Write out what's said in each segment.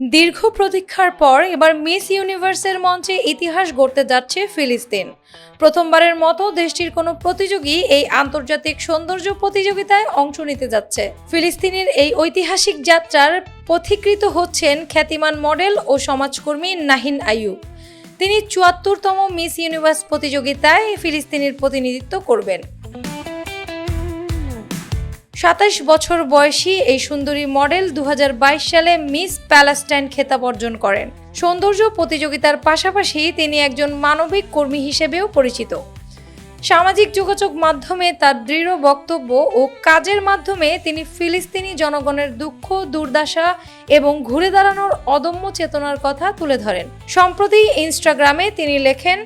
দীর্ঘ প্রতীক্ষার পর এবার মিস ইউনিভার্সের মঞ্চে ইতিহাস গড়তে যাচ্ছে ফিলিস্তিন। প্রথমবারের মতো দেশটির কোনো প্রতিযোগী এই আন্তর্জাতিক সৌন্দর্য প্রতিযোগিতায় অংশ নিতে যাচ্ছে। ফিলিস্তিনের এই ঐতিহাসিক যাত্রার পথিকৃত হচ্ছেন খ্যাতিমান মডেল ও সমাজকর্মী নাহিন আইয়ুব। তিনি চুয়াত্তরতম মিস ইউনিভার্স প্রতিযোগিতায় ফিলিস্তিনের প্রতিনিধিত্ব করবেন। সাতাশ বছর বয়সী এই সুন্দরী মডেল দু হাজার বাইশ সালে মিস প্যালেস্টাইন খেতাব অর্জন করেন। সৌন্দর্য প্রতিযোগিতার পাশাপাশি তিনি একজন মানবিক কর্মী হিসেবেও পরিচিত। সামাজিক যোগাযোগ মাধ্যমে তার দৃঢ় বক্তব্য ও কাজের মাধ্যমে তিনি ফিলিস্তিনি জনগণের দুঃখ, দুর্দশা এবং ঘুরে দাঁড়ানোর অদম্য চেতনার কথা তুলে ধরেন। সম্প্রতি ইনস্টাগ্রামে তিনি লেখেন,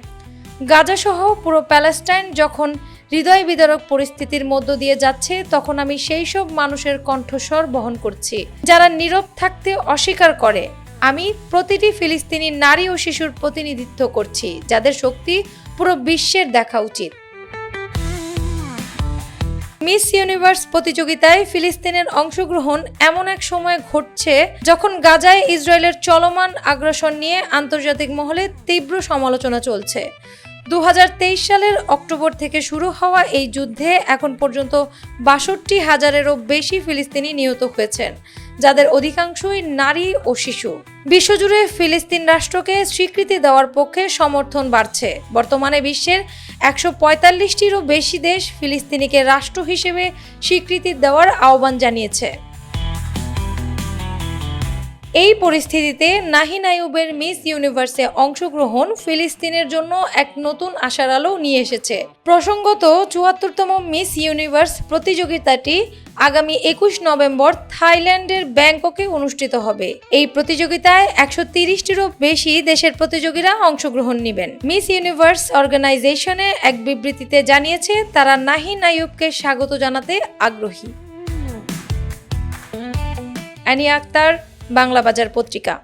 গাজাসহ পুরো প্যালেস্টাইন যখন হৃদয় বিদারক পরিস্থিতির মধ্য দিয়ে যাচ্ছে, তখন আমি সেই সব মানুষের কণ্ঠস্বর বহন করছি, যারা নীরব থাকতে অস্বীকার করে। আমি প্রতিটি ফিলিস্তিনি নারী ও শিশুর প্রতিনিধিত্ব করছি, যাদের শক্তি পুরো বিশ্বের দেখা উচিত। মিস ইউনিভার্স প্রতিযোগিতায় ফিলিস্তিনের অংশগ্রহণ এমন এক সময় ঘটছে, যখন গাজায় ইসরায়েলের চলমান আগ্রাসন নিয়ে আন্তর্জাতিক মহলে তীব্র সমালোচনা চলছে। দু হাজার তেইশ সালের অক্টোবর থেকে শুরু হওয়া এই যুদ্ধে এখন পর্যন্ত বাষট্টি হাজারেরও বেশি ফিলিস্তিনি নিহত হয়েছেন, যাদের অধিকাংশই নারী ও শিশু। বিশ্বজুড়ে ফিলিস্তিন রাষ্ট্রকে স্বীকৃতি দেওয়ার পক্ষে সমর্থন বাড়ছে। বর্তমানে বিশ্বের একশো পঁয়তাল্লিশটিরও বেশি দেশ ফিলিস্তিনিকে রাষ্ট্র হিসেবে স্বীকৃতি দেওয়ার আহ্বান জানিয়েছে। এই পরিস্থিতিতে নাহিন আয়ুবের মিস ইউনিভার্সে অংশগ্রহণ ফিলিস্তিনের জন্য এক নতুন আশার আলো নিয়ে এসেছে। প্রসঙ্গত, চুয়াত্তরতম মিস ইউনিভার্স প্রতিযোগিতাটি আগামী একুশ নভেম্বর থাইল্যান্ডের ব্যাংককে অনুষ্ঠিত হবে। এই প্রতিযোগিতায় একশো তিরিশটিরও বেশি দেশের প্রতিযোগীরা অংশগ্রহণ নেবেন। মিস ইউনিভার্স অর্গানাইজেশনে এক বিবৃতিতে জানিয়েছে, তারা নাহিন আইয়ুবকে স্বাগত জানাতে আগ্রহী। অ্যানি আক্তার বাংলা বাজার পত্রিকা।